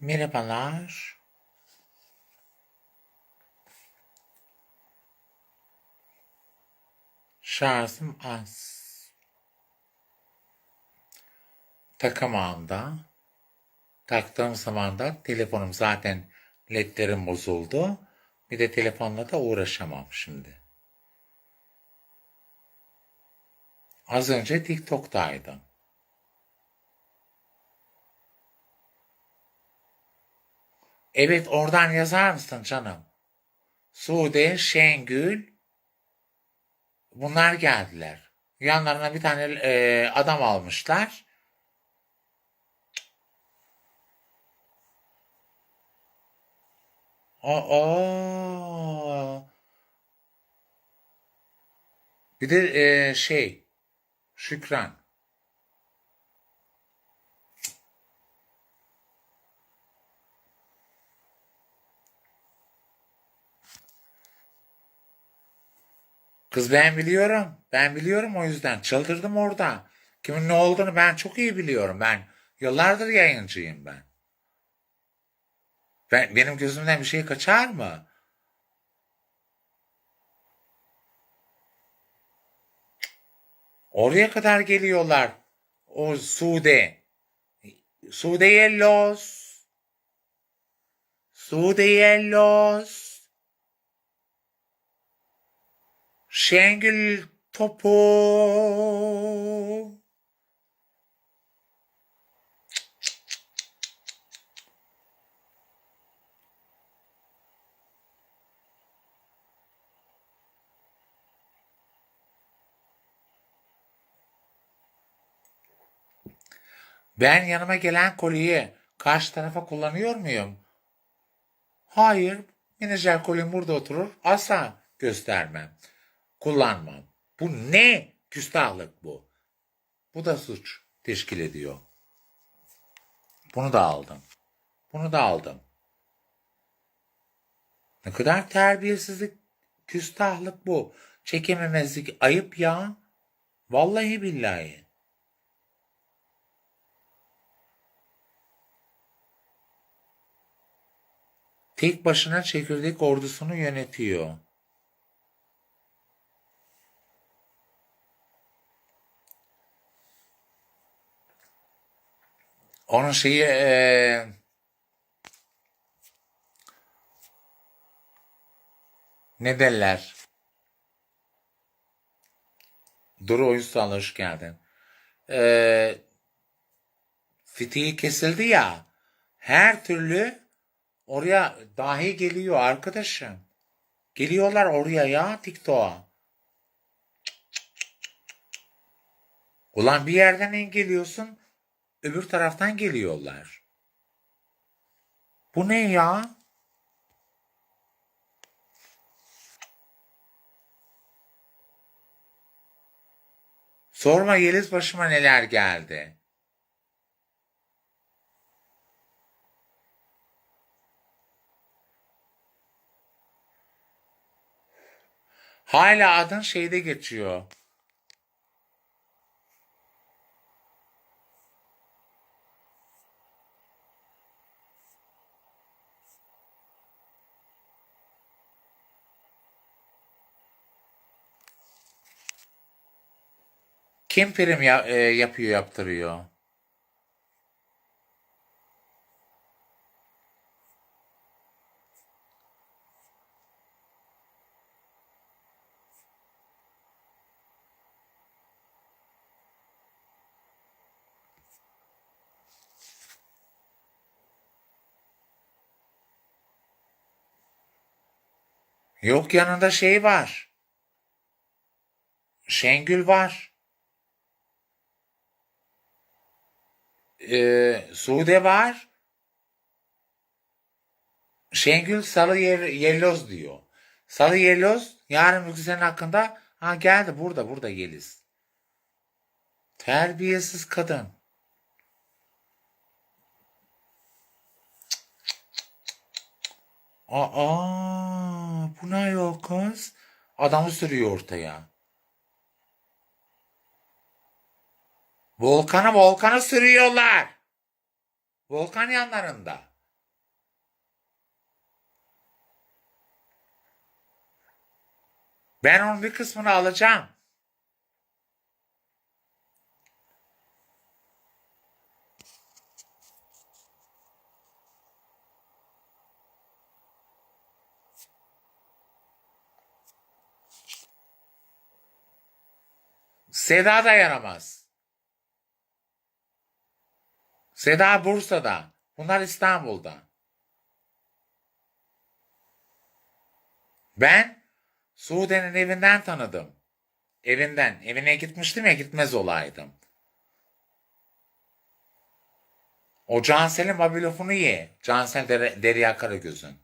Merhabalar. Şarjım az. Takamağımda. Taktığım zaman da telefonum zaten ledlerim bozuldu. Bir de telefonla da uğraşamam şimdi. Az önce TikTok'taydım. Evet oradan yazar mısın canım? Sude, Şengül bunlar geldiler. Yanlarına bir tane e, adam almışlar. Aa, bir de e, şey Şükran. Kız ben biliyorum. Ben biliyorum o yüzden. Çıldırdım orada. Kimin ne olduğunu ben çok iyi biliyorum. Ben yıllardır yayıncıyım ben. Ben benim gözümden bir şey kaçar mı? Oraya kadar geliyorlar. O Sude. Sude Yellos. Sude Yellos. Şengül Topu. Ben yanıma gelen kolyeyi karşı tarafa kullanıyor muyum? Hayır. Menajer kolyem burada oturur. Asla göstermem. Kullanmam. Bu ne? Küstahlık bu. Bu da suç teşkil ediyor. Bunu da aldım. Bunu da aldım. Ne kadar terbiyesizlik, küstahlık bu. Çekememezlik ayıp ya. Vallahi billahi. Tek başına çekirdek ordusunu yönetiyor. Onun şeyi eee ne derler? Duru Oyunsal'a hoş geldin. Eee fitiği kesildi ya. Her türlü oraya dahi geliyor arkadaşım. Geliyorlar oraya ya TikTok'a. Ulan bir yerden geliyorsun, öbür taraftan geliyorlar. Bu ne ya? Sorma Yeliz başıma neler geldi. Hala adın şeyde geçiyor. Kim prim ya- e, yapıyor yaptırıyor? Yok yanında şey var. Şengül var. Ee, Sude var. Şengül Yer Yelloz diyor. Salı Yelloz yarın senin hakkında ha geldi burada burada Yeliz. Terbiyesiz kadın. Aa, bu ne yok kız? Adamı sürüyor ortaya. Volkanı volkanı sürüyorlar. Volkan yanlarında. Ben onun bir kısmını alacağım. Seda dayanamaz. Seda Bursa'da. Bunlar İstanbul'da. Ben Sude'nin evinden tanıdım. Evinden. Evine gitmiştim ya gitmez olaydım. O Cansel'in babilofunu ye. Cansel Derya Karagöz'ün.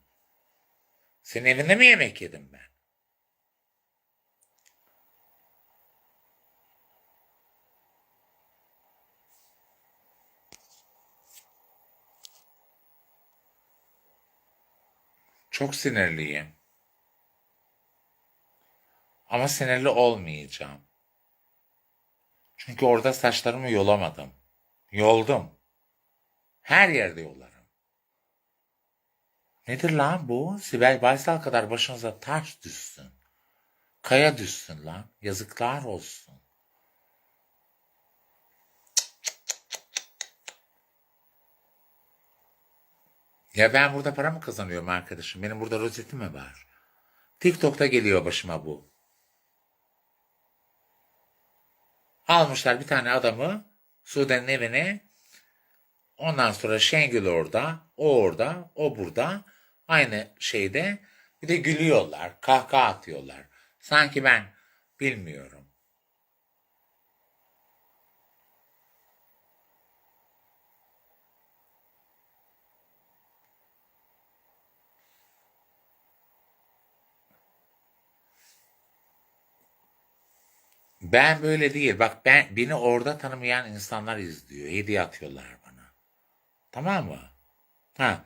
Senin evinde mi yemek yedim ben? Çok sinirliyim. Ama sinirli olmayacağım. Çünkü orada saçlarımı yolamadım. Yoldum. Her yerde yolarım. Nedir lan bu? Sibel Baysal kadar başınıza taş düşsün. Kaya düşsün lan. Yazıklar olsun. Ya ben burada para mı kazanıyorum arkadaşım? Benim burada rozetim mi var? TikTok'ta geliyor başıma bu. Almışlar bir tane adamı Sude'nin evine. Ondan sonra Şengül orada, o orada, o burada. Aynı şeyde. Bir de gülüyorlar, kahkaha atıyorlar. Sanki ben bilmiyorum. Ben böyle değil. Bak ben beni orada tanımayan insanlar izliyor. Hediye atıyorlar bana. Tamam mı? Ha.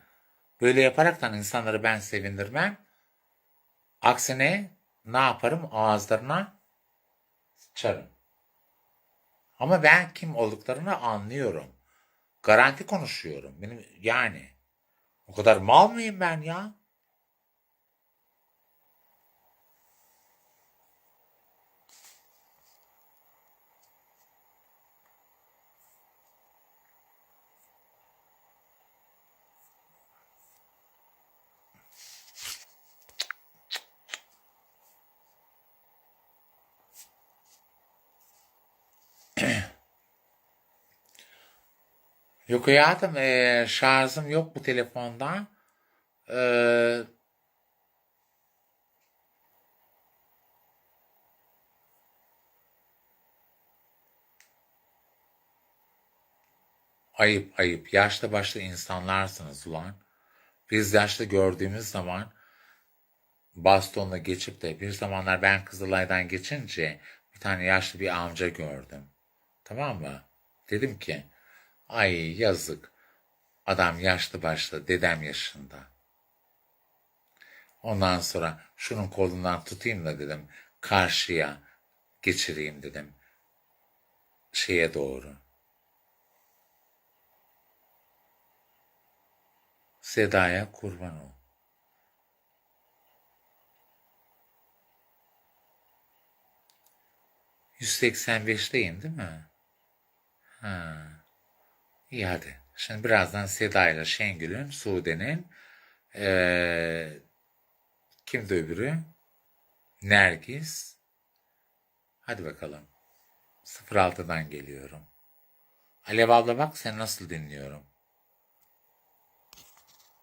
Böyle yaparaktan insanları ben sevindirmem. Aksine ne yaparım? Ağızlarına sıçarım. Ama ben kim olduklarını anlıyorum. Garanti konuşuyorum. Benim yani. O kadar mal mıyım ben ya? Yok hayatım eee, şarjım yok bu telefonda. Eee, ayıp ayıp. Yaşlı başlı insanlarsınız ulan. Biz yaşlı gördüğümüz zaman bastonla geçip de bir zamanlar ben Kızılay'dan geçince bir tane yaşlı bir amca gördüm. Tamam mı? Dedim ki ay yazık. Adam yaşlı başlı dedem yaşında. Ondan sonra şunun kolundan tutayım da dedim karşıya geçireyim dedim şeye doğru. Seda'ya kurban ol. ...185'teyim değil mi? Ha. İyi hadi. Şimdi birazdan Seda ile Şengül'ün, Sude'nin... eee kimdi öbürü? Nergis. Hadi bakalım. 06'dan geliyorum. Alev abla bak sen nasıl dinliyorum.